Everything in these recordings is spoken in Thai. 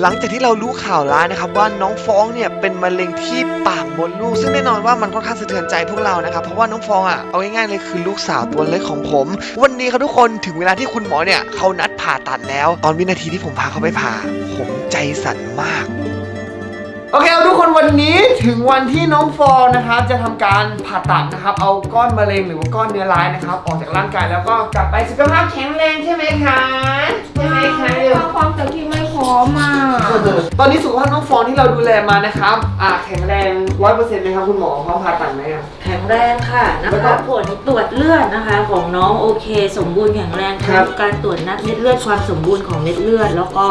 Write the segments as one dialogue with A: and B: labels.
A: หลังจากที่เรารู้ข่าวร้ายนะครับว่าน้องฟ้องเนี่ยเป็นมะเร็งที่ปากมดลูก ซึ่งแน่นอนว่ามันค่อนข้างสะเทือนใจพวกเรานะครับเพราะว่าน้องฟองอะเอาง่ายๆเลยคือลูกสาวตัวเล็กของผม วันนี้ครับทุกคนถึงเวลาที่คุณหมอเนี่ยเขานัดผ่าตัดแล้ว ตอนวินาทีที่ผมพาเขาไปผ่า ผมใจสั่นมาก โอเคเอาทุกคนวันนี้ถึงวันที่น้องฟองนะครับจะทำการผ่าตัดนะครับ เอาก้อนมะเร็งหรือว่าก้อนเนื้อร้ายนะครับ ออกจากร่างกายแล้วก็กลับไปสุขภาพแข็งแรงใช่ไหมคะใช่ไหมคะเดี๋ยว
B: ความแต่ที่ไม่พร้อมอะ
A: ตอนนี้สุขภาพน้องฟองที่เราดูแลมานะครับอ่าแข็งแรงร้อยเปอร์เซ็นต์ไหมครับคุณหมอพร้อมผ่าตัดไหมอะ
C: แข็งแรงค่ะนะ
A: แล้วก็
C: คะผลตรวจเลือดนะคะ ของน้องโอเค สมบูรณ์แข็งแรง
A: ครั
C: ทั้
A: บ
C: งการตรวจนัดเม็ดเลือดความสมบูรณ์ของเม็ดเลือด แล้วก็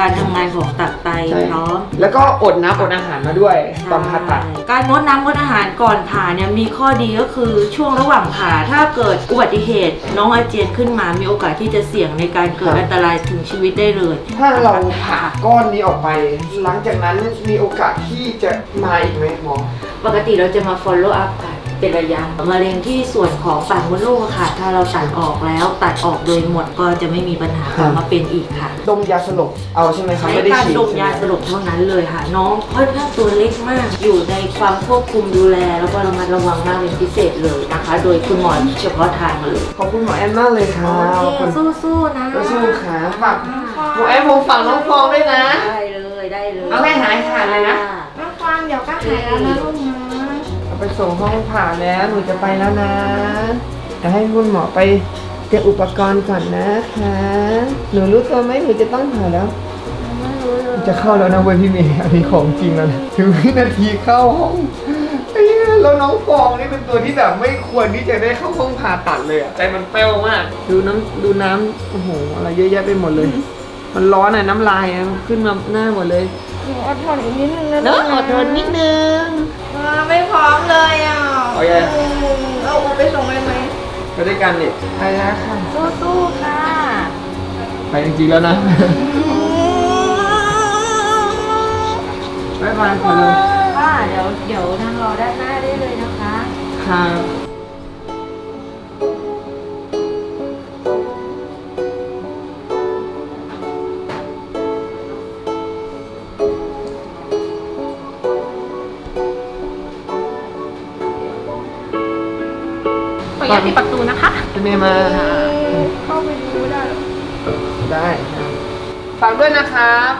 C: การทำงานของตับไตพร้อม
A: แล้วก็อดน้ำอดอาหารมาด้วยตอนผ่าตัด
C: ใช่การงดน้ำงดอาหารก่อนผ่าเนี่ยมีข้อดีก็คือช่วงระหว่างผ่าถ้าเกิดอุบัติเหตุน้องอาเจียนขึ้นมามีโอกาสที่จะเสี่ยงในการเกิด
A: ครับ
C: อันตรายถึงชีวิตได้เลย
A: ถ้าเราผ่าก้อนนี้ออกไป หลังจากนั้นมีโอกาสที่จะมาอีกไหมหมอ
C: ปกติเราจะมา follow up ค่ะ เป็นระยะมะเร็งที่ส่วนของปากมดลูกอะค่ะ ถ้าเราตัดออกแล้วตัดออกโดยหมดก็จะไม่มีปัญหากลับมาเป็นอีกค่ะ
A: ดมยาสลบเอาใช่ไหมครับ
C: ใช้
A: ไม่ได้
C: การ
A: ฉีด
C: ดมยาสลบเท่านั้นเลยค่ะ น้องค่อนข้างตัวเล็กมาก อยู่ในความควบคุมดูแล แล้วก็ระมัดระวังมากเป็นพิเศษเลยนะคะ โดยคุณหมอเฉพาะทางเลย
A: ขอบคุณหมอแอนมากเลยครับ
C: โอ
A: ขอบ
C: เค
A: คุณ
C: สู้ๆนะ
A: สู้ๆค่ะฝากหมอแอนผมฝากน้องฟองด้วยนะ
C: ได้เลยได้เลย
A: เอาให้หายขาดเลยนะ
B: น้องฟางเดี๋ยวก็หายแล้วนะลูกนะ
A: เอา ไปส่งห้องผ่าแล้วหนูจะไปแล้วนะจะให้คุณหมอไปเตรียมอุปกรณ์ก่อนนะคะ หนูรู้ตัวไหมหนูจะต้องผ่าแล้ว
B: ไม่รู้เลย
A: จะเข้าแล้วนะเว้ยพี่เมย์อันนี้ของจริงแล้วนะถึงวินาทีเข้าห้องไอ้เหี้ยแล้วน้องฟองนี่เป็นตัวที่แบบไม่ควรที่จะได้เข้าห้องผ่าตัดเลยอะใจมันเป้วมาก ดูน้ำดูน้ำโอ้โหอะไรเยอะแยะไปหมดเลย มันร้อนอะน้ำลายอะขึ้นมาหน้าหมดเลย
B: หนูอดทนอีกนิดนึงนะ
A: เนาะอดทนนิดนึง
B: อ่า ไม่พร้อมเลยอะ
A: โอเค
B: มเอาอูไปส่งเลยไหม
A: ไปด้วยกันนี่ไปแล้วค่ะ
C: สู้ๆค่ะ
A: ไปจริงๆแล้วนะ บ๊ายบายไปเลย
C: ค่ะ เดี๋ยวเดี๋ยวนั่งรอด้านหน้าได้เลยนะคะ
A: ครับ
B: นุญาตปิดประตูนะคะ
A: พี่เมย์มา
B: เข้าไปดูได้เหรอ
A: ได้ครับฝากด้วยนะครับ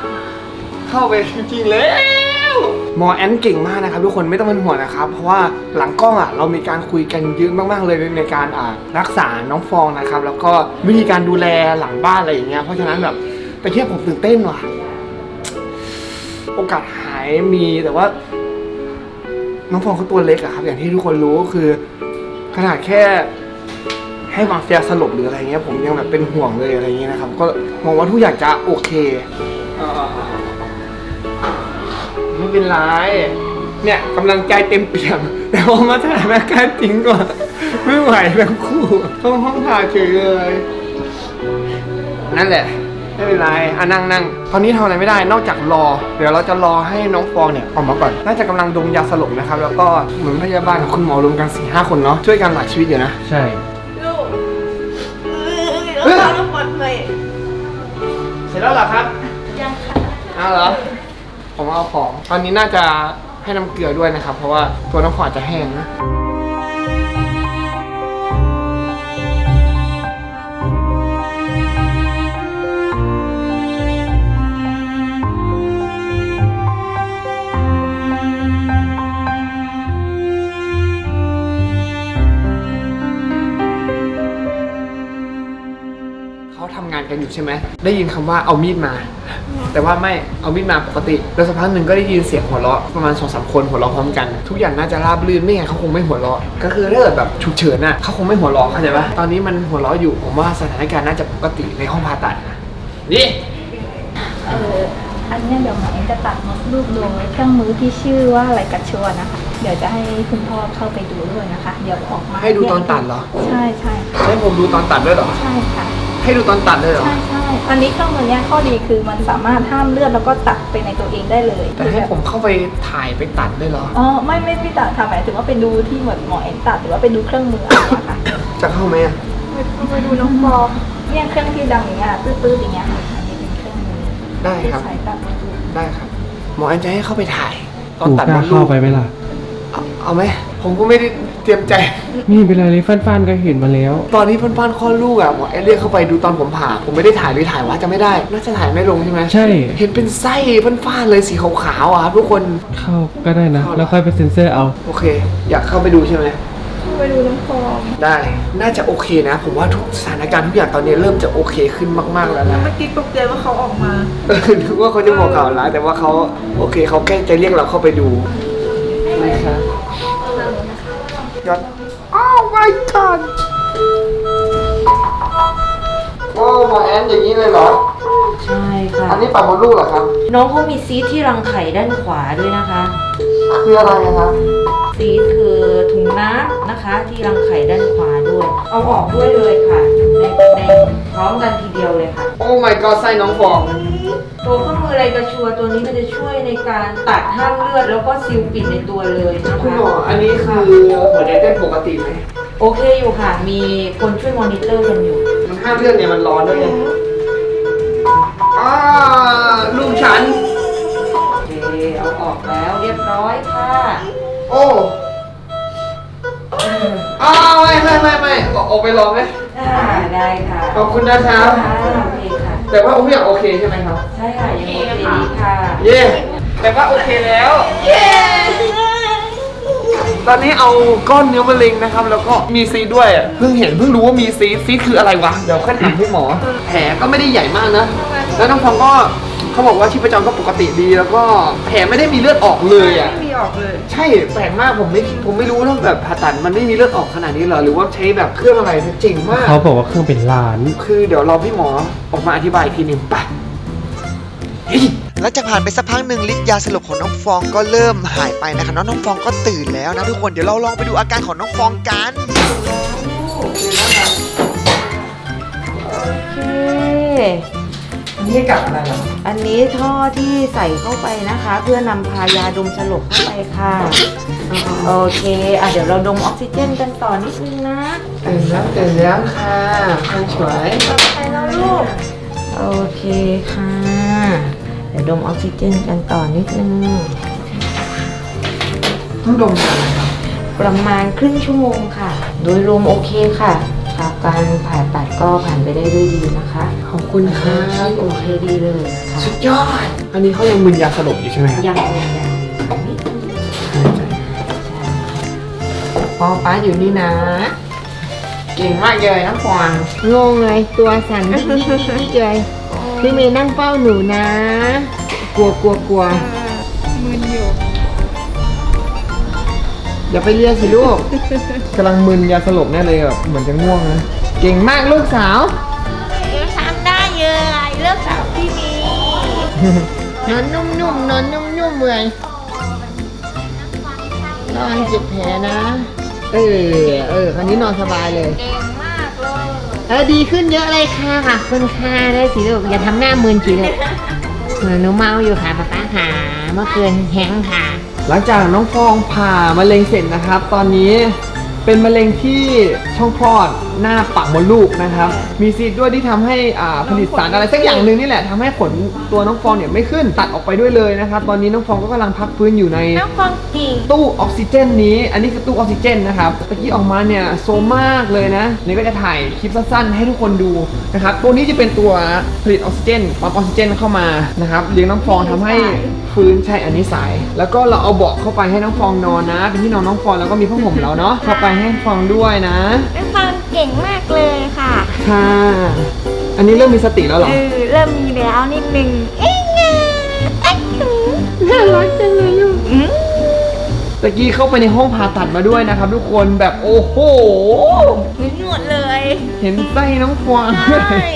A: เข้าไปจริงๆแล้วหมอแอนเก่งมากนะครับทุกคนไม่ต้องเป็นห่วงนะครับ เพราะว่าหลังกล้องอะเรามีการคุยกันเยอะมากๆเลยในการอ่ารักษาน้องฟองนะครับ แล้วก็วิธีการดูแลหลังบ้านอะไรอย่างเงี้ยเพราะฉะนั้นแบบไปเที่ยวผมตื่นเต้นว่ะ โอกาสหายมีแต่ว่า น้องฟองเขาตัวเล็กอะครับ อย่างที่ทุกคนรู้ก็คือ ขนาดแค่ให้วางยสลบหรืออะไรเงี้ยผมยังแบบเป็นห่วงเลยอะไรเงี้ยนะครับ ก็มองว่าทุกอย่างจะโอเคไม่เป็นไรเนี่ยกำลังใจเต็มเปี่ยมแต่พอมาถ่ายแม่การจริงก่อนไม่ไหวแบบคู่ต้องห้องผ่าเฉยเลยนั่นแหละ ไม่เป็นไรอะนั่งนั่งตอนนี้ทำอะไรไม่ได้นอกจากรอ เดี๋ยวเราจะรอให้น้องฟองเนี่ยออกมาก่อน น่าจะกำลังดมยาสลบนะครับ แล้วก็เหมือนพยาบาลกับคุณหมอรวมกันสี่ห้าคนเนาะช่วยกันหลายชีวิตอยู่นะ
D: ใช่
B: ลูกเออแล้วเราต้องปลอดภัย
A: เสร็จแล้วเหรอครับ
B: ยังค่ะ
A: เอาเหรอผมเอาของ ตอนนี้น่าจะให้น้ำเกลือด้วยนะครับ เพราะว่าตัวน้ำฟองอาจจะแห้งนะ เขาทำงานกันอยู่ใช่ไหม ได้ยินคำว่าเอามีดมา แต่ว่าไม่เอามีดมาปกติ แล้วสักพักหนึ่งก็ได้ยินเสียงหัวเราะประมาณสองสามคนหัวเราะพร้อมกัน ทุกอย่างน่าจะราบรื่นไม่งั้นเขาคงไม่หัวเราะ ก็คือถ้าเกิดแบบฉุกเฉินน่ะเขาคงไม่หัวเราะเข้าใจปะตอนนี้มันหัวเราะอยู่ผมว่าสถานการณ์น่าจะปกติในห้องผ่าตัดนะนี่
E: เอออันเนี้ยเดี๋ยวหมอเองจะตัดมดลูกโดยเครื่องมือที่ชื่อว่าไรกัดชวนนะคะ เดี๋ยวจะให้คุณพ่อเข้าไปดูด้วยนะคะ เดี๋ยวออกมา
A: ให้ดูตอนตัดเหรอ
E: ใช่ใช่
A: ให้ผมดูตอนตัดด้วยเหรอ
E: ใช่ค่ะ
A: ให้ดูตอนตัดเลยเหรอ
E: ใช่ใช่อันนี้เครื่องมือเนี้ยข้อดีคือมันสามารถห้ามเลือดแล้วก็ตัดไปในตัวเองได้เลย
A: แต่ให้ผมเข้าไปถ่ายไปตัดด้วยเหรอ
E: อ๋อไม่ไม่ไม่ตัดค่ะหมายถึงว่าไปดูที่เหมือนหมอเองตัดหรือว่าไปดูเครื่องมือเอาอะค่ะ
A: จะเข้าไหมอะ
E: ไปดูน้องฟอเนี่ยเครื่องที่ดังอย่างเงี้ยปื้ดๆอย่างเงี้ยค่ะอันนี้เป็นเครื่องมือ
A: ได้
E: ที่
A: ครับ
E: ใช้ตัดมดลูก
A: ได้ครับ หมอแอนจะให้เข้าไปถ่าย ตอน
D: กู
A: ตัด
D: ก
A: ม
D: ล้า
A: ดลู
D: เข้ากไปไหมล่ะ
A: เอาเอาไหม ผมก็ไม่ได้เตรียมใจ
D: นี่เป็นไรเลยฟันๆก็เห็นมาแล้ว
A: ตอนที่เพื่อนๆคลอดลูกอะหมอแอนเรียกเข้าไปดูตอนผมผ่า ผมไม่ได้ถ่ายหรือถ่ายว่าจะไม่ได้ น่าจะถ่ายไม่ลงใช่ไหม
D: ใช่
A: เห็นเป็นไส้เพื่อนๆเลยสีขาวๆอะครับทุกคน
D: เข้าก็ได้นะ
A: เข้า
D: แล้วค่อยไปเซ็นเซอร์เอา
A: โอเค อยากเข้าไปดูใช่ไหม
E: ไปดูน้ำฟอง
A: ได้ น่าจะโอเคนะ ผมว่าทุกสถานการณ์ทุกอย่างตอนนี้เริ่มจะโอเคขึ้นมากๆแล้วนะ
B: เมื่อกี้ตกใจว่าเขาออกมา
A: เออนึกว่าเขาจะบอกข่าวร้ายแต่ว่าเขาโอเคเขาแค่จะเรียกเราเข้าไปดู นะครับยอดอ้าว my god โอ้หมอแอนอย่างนี้เลยเหรอ
C: ใช่ค่ะ
A: อันนี้ปากมดลูกเหรอครับ
C: น้องเขามีซีทที่รังไข่ด้านขวาด้วยนะคะ
A: คืออะไรอะครับ
C: ซีทคือถุงน้ำนะคะ ที่รังไข่ด้านขวาด้วย เอาออกด้วยเลยค่ะ ในในพร้อมกันทีเดียวเลยค่ะ
A: โอ้ my god ไส้น้องฟอง
C: ตัวเครื่องมือไรกระชัวตัวนี้มันจะช่วยในการตัดห้ามเลือดแล้วก็ซิลปิดในตัวเลยนะ
A: คุณ
C: คะ
A: หมออันนี้คือหัวใจเต้นปกติไหม
C: โอเคอยู่ค่ะ มีคนช่วยมอนิเตอร์กันอยู่
A: มันห้ามเลือดเนี่ยมันร้อนด้วยไงอ้าลูกฉัน
C: โอเค เอาออกแล้วเรียบร้อยค่ะ
A: โอ้อ้าวไม่ไม่ไม่ไม่ออกไปลองไหม
C: อ่า ได้ค่ะ
A: ขอบคุณนะครับ
C: ค่ะโอเคค่ะ
A: แต่ว่าทุกอย่างโอเคใช่ไหมครับ
C: ใช่ค่ะยังโอเคดีค่ะ
A: เย่แต่ว่าโอเคแล้วเย่ตอนนี้เอาก้อนเนื้อมะเร็งนะครับ แล้วก็มีซีดด้วยอะเพิ่งเห็นเพิ่งรู้ว่ามีซีดซีดคืออะไรวะ เดี๋ยวค่อยถามพี่หมอ แผลก็ไม่ได้ใหญ่มากนะ แล้วน้องฟองก็เขาบอกว่าชีพจรก็ปกติดี แล้วก็แผลไม่ได้มีเลือดออกเลยอะ
B: ไม่มี ออกเลย
A: ใช่แปลกมากผมไม่ผมไม่รู้ว่าแบบผ่าตัดมันไม่มีเลือดออกขนาดนี้เหรอหรือว่าใช้แบบเครื่องอะไรเจ๋งมาก
D: เขาบอกว่าเครื่องเป็นล้าน
A: คือเดี๋ยวรอพี่หมอออกมาอธิบายอีกทีหนึ่งไปเฮ้ย
F: หลังจากผ่านไปสักพักหนึ่งฤทธิ์ยาสลบของน้องฟองก็เริ่มหายไปนะคะน้องน้องฟองก็ตื่นแล้วนะทุกคนเดี๋ยวเราลองไปดูอาการของน้องฟองกัน
C: โอเค
A: นี่กับอะไรล่ะ
C: อันนี้ท่อที่ใส่เข้าไปนะคะ เพื่อนำพายาดมสลบเข้าไปค่ะโอเคอะเดี๋ยวเราดมออกซิเจนกันต่อนิดนึงนะ
A: ตื่นแล้วตื่นแล้วค่ะคนสวย
C: ไปแล้วลูกโอเคค่ะ เดี๋ยวดมออกซิเจนกันต่อนิดนึง
A: ต้องดมนานไหมครับ
C: ประมาณครึ่งชั่วโมงค่ะ โดยรวมโอเคค่ะค่ะ การผ่าตัดก็ผ่านไปได้ด้วยดีนะคะ
A: ขอบคุณครับ
C: โอเคดีเลยค่ะ
A: สุดยอด อันนี้เขายังมึนยาสลบอยู่ใช่ไหมครับ
C: ยังยังยังนิดนึง
A: ปอป้าอยู่นี่นะ เก่งมากเลยน้องฟาง
G: งงเลยตัวสั่นยิ่งยิ่งยิ่งเลยพี่เมย์นั่งเฝ้าหนูนะ กลัวกลัวกลัว
A: อย่าไปเรียกสิลูกกำลังมึนยาสลบแน่เลยแบบเหมือนจะง่วงนะเก่งมากลูกสาว
G: ทำได้เลยเลิกสาวพี่มีนอนนุ่มๆนอนนุ่มๆเลยนอนเจ็บแผลนะ เออเออคันนี้นอนสบายเลย
E: เก่งมากเลย
G: เออดีขึ้นเยอะเลยค่ะค่ะคุณค่าได้สิลูกอย่าทำหน้ามึนสิลูกเหมือนหนูเมาอยู่ค่ะป๊าป๊าหาเมื่อคืนแห้งค่ะ
A: หลังจากน้องฟองผ่ามะเร็งเสร็จนะครับ ตอนนี้เป็นมะเร็งที่ช่องคลอดหน้าปากมดลูกนะครับ มีซีดด้วยที่ทำให้อ่าผลิตสารอะไรสักอย่างหนึ่งนี่แหละทำให้ขนตัวน้องฟองเนี่ยไม่ขึ้นตัดออกไปด้วยเลยนะครับ ตอนนี้น้องฟองก็กำลังพักฟื้นอยู่ใน
G: น้องฟองกิ่ง
A: ตู้ออกซิเจนนี้ อันนี้คือตู้ออกซิเจนนะครับตะกี้ออกมาเนี่ยโซมมากเลยนะนี่ก็จะถ่ายคลิปสั้นๆ ให้ทุกคนดูนะครับตัวนี้จะเป็นตัวผลิตออกซิเจนปั๊มออกซิเจนเข้ามานะครับเลี้ยงน้องฟองทำให้ฟื้นใช่อันนี้สาย แล้วก็เราเอาเบาะเข้าไปให้น้องฟองนอนนะ เป็นที่นอนน้องฟองแล้วก็มีผ้าห่มเราเนาะเข้าไปให้ฟองด้วยนะ
E: น้องฟองเก่งมากเลยค่ะ
A: ค่ะ อันนี้เริ่มมีสติแล้วเหรอ
E: เออเริ่มมีแล้วนิดนึงเอ้ยไงไอ้หนูน่ารักจังเลยลูกอืม
A: ตะกี้เข้าไปในห้องผ่าตัดมาด้วยนะครับ ทุกคนแบบโอ้โห
B: เห็นหมดเลย
A: เห็นไส้น้องฟอง
B: ใช่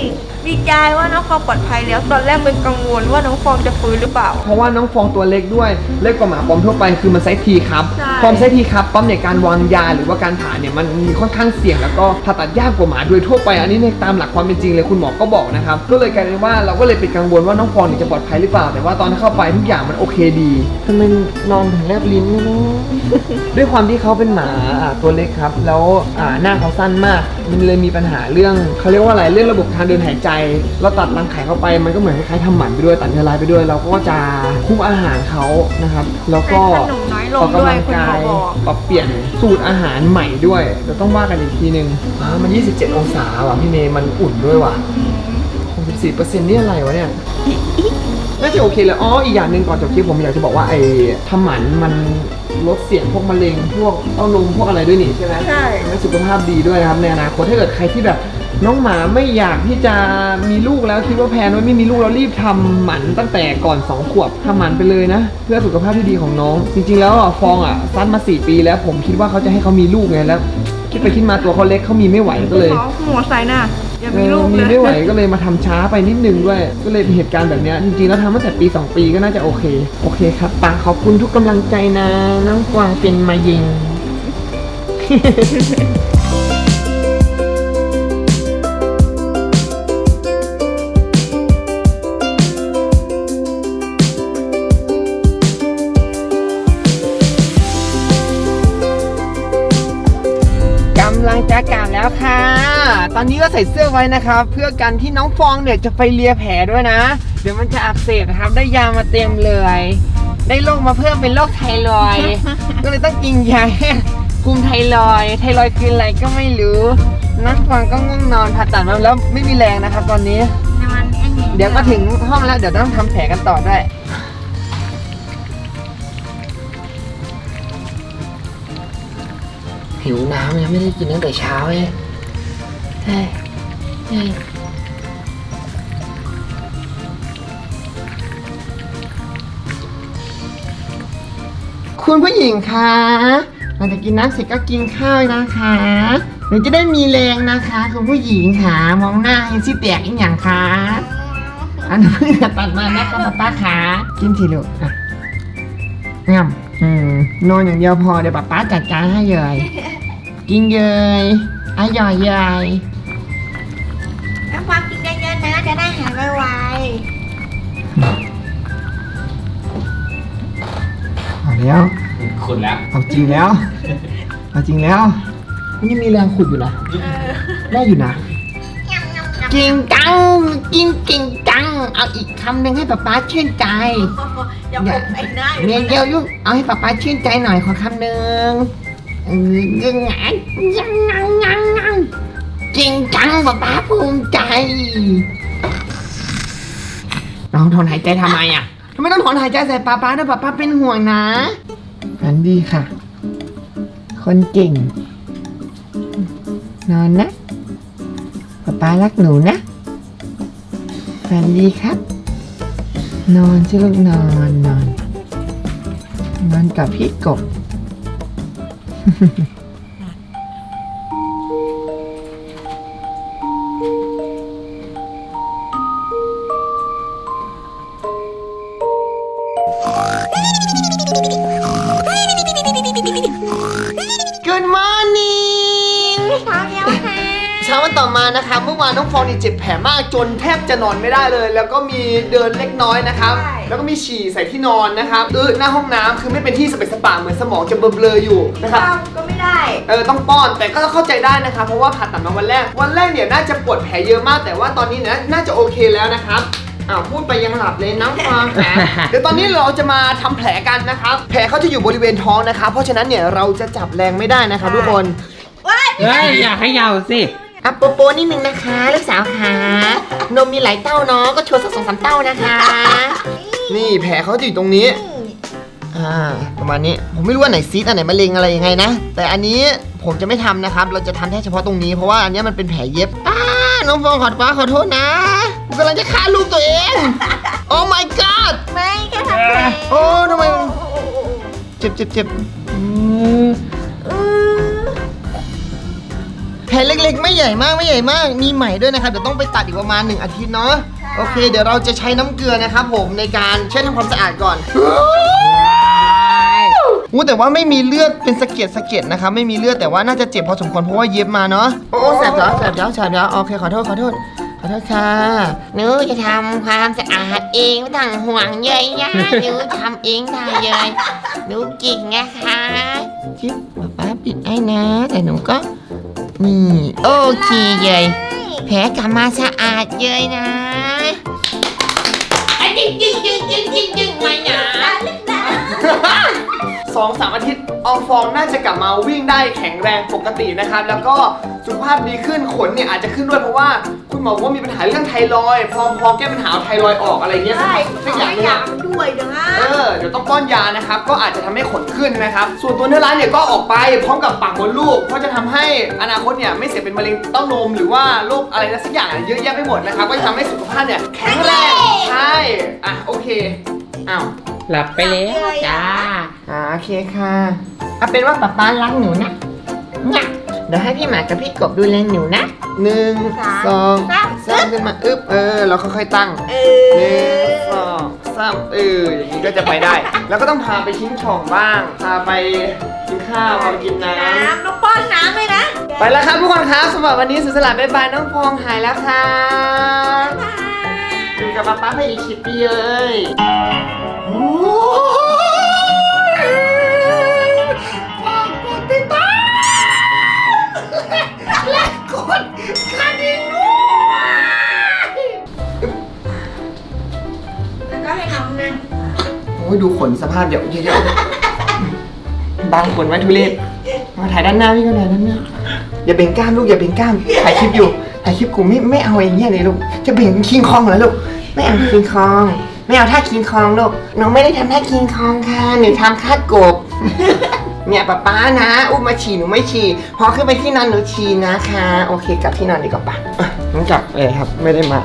B: ดีใจว่าน้องฟองปลอดภัยแล้ว ตอนแรกเป็นกังวลว่าน้องฟองจะฟื้นหรือเปล่า
A: เพราะว่าน้องฟองตัวเล็กด้วย เล็กกว่าหมาปอมทั่วไปคือมันไซส์ทีครับ
B: ใช่
A: ความไซส์ทีครับปั๊มในการวางยาหรือว่าการผ่าเนี่ยมันมีค่อนข้างเสี่ยงแล้วก็ผ่าตัดยากกว่าหมาโดยทั่วไป อันนี้ในตามหลักความเป็นจริงเลยคุณหมอก็บอกนะครับก็เลยกลายเป็นว่าเราก็เลยเป็นกังวลว่าน้องฟองเนี่ยจะปลอดภัยหรือเปล่า แต่ว่าตอนที่เข้าไปทุกอย่างมันโอเคดีทำไมนอนถึงแลบลิ้นไม่รู้ด้วยความที่เขาเป็นหมาอ่าตัวเล็กครับ แล้วอ่าหน้าเขาสั้นมาก มันเลยมีปัญหาเรื่องเขาเรียกว่าอะไรเรื่องระบบทางเดินหายใจเราตัดรังไข่เข้าไปมันก็เหมือนคล้ายๆทำหมันไปด้วยตัดเนื้อร้ายไปด้วย เราก็จะคุมอาหารเขานะครับ แล้วก็
B: ให้ขนมน้อยลง
A: ออกกำลัง
B: ด้วย
A: กาย
B: คุณหมอบอก
A: ปรับเปลี่ยนสูตรอาหารใหม่ด้วยเดี๋ยวต้องว่ากันอีกทีนึงอ่ามัน 27 องศาว่ะพี่เมย์มันอุ่นด้วยว่ะ64%นี่อะไรวะเนี่ยน่าจะโอเคเลยอ๋ออีกอย่างหนึ่งก่อนจบคลิปผมอยากจะบอกว่าไอ้ทำหมันมันลดเสี่ยงพวกมะเร็งพวกเต้านมพวกอะไรด้วยนี่ใช่ไหม
B: ใช่
A: ทำให้สุขภาพดีด้วยนะครับในอนาคตถ้าเกิดใครที่แบบ น้องหมาไม่อยากที่จะมีลูกแล้วคิดว่าแพลนไว้ไม่มีลูกแล้วรีบทำหมันตั้งแต่ก่อน2ขวบทำหมันไปเลยนะ เพื่อสุขภาพที่ดีของน้อง จริงๆแล้วอะฟองอะซัดมา 4 ปีแล้วผมคิดว่าเขาจะให้เขามีลูกไงแล้ว คิดไปคิดมาตัวเขาเล็กเขามีไม่ไหวก็เลย
B: หมอหมอใส่น่ะอย่ามีลูก
A: เออ
B: เล
A: มี
B: ย
A: ไม่ไหวก็เลยมาทำช้าไปนิดนึงด้วย ก็เลยเป็นเหตุการณ์แบบเนี้ยจริงๆแล้วทำตั้งแต่ปี 2 ปีก็น่าจะโอเค โอเคครับปาขอบคุณทุกกำลังใจนะน้องกวางเป็นมายิง ตอนนี้ก็ใส่เสื้อไว้นะครับ เพื่อกันที่น้องฟองเนี่ยจะไปเลียแผลด้วยนะ เดี๋ยวมันจะอักเสบนะครับ ได้ยามาเต็มเลย ได้โรคมาเพิ่มเป็นโรคไทรอยด์ก็เลยต้องกินยาแก้คุมไทรอยด์ไทรอยด์คืออะไรก็ไม่รู้น้องฟองก็ง่วงนอนผ่าตัดมาแล้วไม่มีแรงนะครับ ตอนนี้ เดี๋ยวก็ถึงห้องแล้วเดี๋ยวต้องทำแผลกันต่อด้วยหิวน้ำยังไม่ได้กินตั้งแต่เช้าเลย เฮ้ยเฮ้ยคุณผู้หญิงคะหลังจากกินน้ำเสร็จก็กินข้าวนะคะหนูจะได้มีแรงนะคะ คุณผู้หญิงค่ะ มองหน้าให้สิแตกอีกอย่างคะอันนี้เพิ่งจะตัดมานะคะป้าป้าขากินทีลูกอะง่ำอืมนอนอย่างเดียวพอเดี๋ยวป้าป้าจัดการให้เลยกินเยยอร่อยเยย แล้ว
D: ขุดแล้ว
A: เอาจริงแล้วเอาจริงแล้วมันยังมีแรงขุดอยู่นะได้อยู่นะกินจังกินเก่งจัง เอาอีกคำหนึ่งให้ป๊าป๊าชื่นใจ
B: ๆอย่าผมไอ้หน้า
A: เรียนเดียวยุ่งเอาให้ป๊าป๊าชื่นใจหน่อยขอคำหนึ่งเออยังไงยังยังยังยังเก่งจังป๊าป๊าภูมิใจน้องถอนหายใจทำไมอะ ทำไมต้องถอนหายใจใส่ป๊าป๊านะป๊าป๊าเป็นห่วงนะอันดีค่ะ คนเก่ง นอนนะป๊าป๊ารักหนูนะฝันดีครับ นอนสิลูกนอนนอน นอนกับพี่กบ ต่อมานะครับเมื่อวานน้องฟองนี่เจ็บแผลมากจนแทบจะนอนไม่ได้เลย แล้วก็มีเดินเล็กน้อยนะครับ
B: ใช่
A: แล้วก็มีฉี่ใส่ที่นอนนะครับเออหน้าห้องน้ำคือไม่เป็นที่สเปซสปาเหมือนสมองจะเบลอๆอยู่นะครับ
B: ป้าก็ไม่ได้
A: เออต้องป้อนแต่ก็เข้าใจได้นะครับเพราะว่าผ่าตัดมาวันแรก วันแรกเนี่ยน่าจะปวดแผลเยอะมาก แต่ว่าตอนนี้เนี่ยน่าจะโอเคแล้วนะครับอ้าวพูดไปยังหลับเลยน้องฟองแผล เดี๋ยวตอนนี้เราจะมาทำแผลกันนะครับ แผลเขาจะอยู่บริเวณท้องนะครับเพราะฉะนั้นเนี่ยเราจะจับแรงไม่ได้นะครับทุกคน
D: เฮ้ยอย่าให้ยาวสิ
A: อัปโปโปนิดนึงนะคะลูกสาวค่ะนมมีหลายเต้าเนาะก็โชว์สักสองสามเต้านะคะ นี่แผลเขาจะอยู่ตรงนี้อ่าประมาณนี้ผมไม่รู้ว่าไหนซีดอันไหนมะเร็งอะไรยังไงนะ แต่อันนี้ผมจะไม่ทำนะครับ เราจะทำแค่เฉพาะตรงนี้เพราะว่าอันเนี้ยมันเป็นแผลเย็บอ้าน้องฟองขอฟ้าขอโทษนะผมกำลังจะฆ่าลูกตัวเองโอ้ my god
B: ไม่แค่ทำแผล
A: โอ้ทำไมเจ็บเจ็บเจ็บ แผลเล็กๆ ไม่ใหญ่มากไม่ใหญ่มาก มีไหมด้วยนะครับเดี๋ยวต้องไปตัดอีกประมาณหนึ่งอาทิตย์เนาะโอเค เดี๋ยวเราจะใช้น้ำเกลือนะครับผมในการเช็ดทำความสะอาดก่อนอู้แต่ว่าไม่มีเลือดเป็นสะเก็ดสะเก็ดนะครับไม่มีเลือดแต่ว่าน่าจะเจ็บพอสมควรเพราะว่าเย็บมาเนาะโอ้แสบแล้วแสบแล้วแสบแล้วโอเคขอโทษขอโทษขอโทษค่ะหนูจะทำความสะอาดเองไม่ต้องห่วงเยยย่าหนูทำเองได้เลยหนูเก่งนะคะจิ๊บป๊าป๊าปิดไอ้นะแต่หนูก็ นี่โอเคเยย
G: แผลกลับมาสะอาดเลยนะไอ้จริงจริงจริงจริงจริงจริงไม่หนา
A: สองสามอาทิตย์อองฟองน่าจะกลับมาวิ่งได้แข็งแรงปกตินะครับ แล้วก็ สุขภาพดีขึ้นขนเนี่ยอาจจะขึ้นด้วยเพราะว่าคุณหมอบอกว่ามีปัญหาเรื่องไทรอยด์พอพอแก้ปัญหาเอาไทรอยด์ออกอะไรเงี้ย
B: ใช่
A: สักอย่างหนึง
B: อยา
A: อะ
B: กด้วยนะ
A: เออเดี๋ยวต้องป้อนยานะครับก็อาจจะทำให้ขนขึ้นนะครับ ส่วนตัวเนื้อร้ายเนี่ยก็ออกไปพร้อมกับปากมดลูก เพราะจะทำให้อนาคตเนี่ยไม่เสี่ยงเป็นมะเร็งเต้านมหรือว่าโรคอะไรนะสักอย่างอะเยอะแยะไปหมดนะครับ ก็จะทำให้สุขภาพเนี่ยแข็งแรงใช่อะโอเคอ้าว
D: หลับไปแล้วจ้า
G: อ่าโอเคค่ะเอาเป็นว่าป๊าป๊ารักหนูนะเนี่ย เดี๋ยวให้พี่หมากับพี่กบดูแลหนูนะ
A: หนึ่งสองสามขึ้นมาอึ๊บเออเราค่อยๆตั้ง
B: เอ
A: หนึ่
B: อง
A: สองสามเอออย่างนี้ก็จะไปได้ แล้วก็ต้องพาไปชิ้นช่องบ้างพาไปกินข้าวพาไปกินน้
B: น้ำต้องป้อนน้ำเลยนะำ
A: ไปแล้วครับทุกคนครับสำหรับวันนี้สุดสลัดบ๊ายบายน้องพองหายแล้วครับอยู่กับป๊าป๊าไปอีกคลิปเดียวเลยโอ้
B: อ้
A: ยดูขนสภาพเดี๋ยวเยอะๆบางขนไว้ทุเรศมาถ่ายด้านหน้าพี่ก็ถ่ายด้านหน้าอย่าเบ่งกล้ามลูกอย่าเบ่งกล้ามถ่ายคลิปอยู่ถ่ายคลิปกูไม่ไม่เอาอย่างเงี้ยเลยลูกจะเบ่งคิงคองเหรอลูกไม่เอาคิงคองไม่เอาท่าคิงคองลูกน้องไม่ได้ทำท่าคิงคองค่ะหนูทำท่ากบเนี่ยป๊าป๊านะอุ้มมาฉี่หนูไม่ฉี่พอขึ้นไปที่นอนหนูฉี่นะคะ โอเคกลับที่นอนดีกว่าปะอะน้องกลับเลยครับไม่ได้มา